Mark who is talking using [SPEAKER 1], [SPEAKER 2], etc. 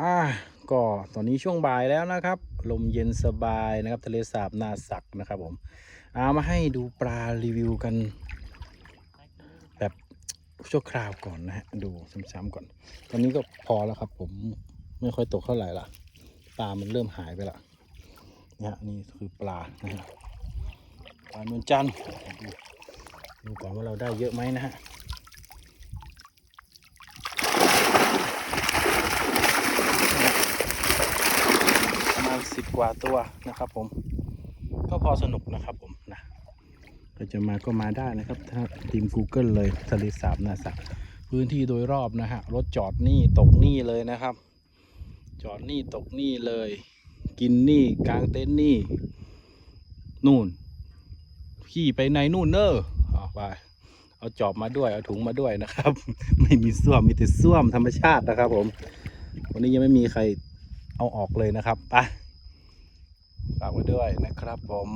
[SPEAKER 1] อ่าก็ตอนนี้ช่วงบ่ายแล้วนะครับ ลมเย็นสบายนะครับ ทะเลสาบนาสักนะครับผมเอามาให้ดูปลารีวิวกัน แบบชั่วคราวก่อนนะฮะดูซ้ำๆก่อน ตอนนี้ก็พอแล้วครับ ผมไม่ค่อยตกเท่าไหร่ละปลามันเริ่มหายไปละนะฮะนี่คือปลานะฮะปลานวลจันทร์ดูก่อนว่าเราได้เยอะไหมนะฮะมาณสิบ กว่าตัวนะครับผม ก็พอสนุกนะครับผมนะก็จะมาก็มาได้นะครับถ้าทีม Google เลยทะเลสาบนาสักพื้นที่โดยรอบนะฮะรถจอดนี่ตกนี่เลยนะครับ จอดนี่ตกนี่เลย กินนี่กลางเต็นท์นี่ นู่น ขี่ไปในนู่นเนอะเอาไปเอาจอบมาด้วย เอาถุงมาด้วยนะครับ ไม่มีส้วมมีแต่ส้วมธรรมชาตินะครับ ผม วันนี้ยังไม่มีใครเอาออกเลยนะครับไป ด้วยนะครับผม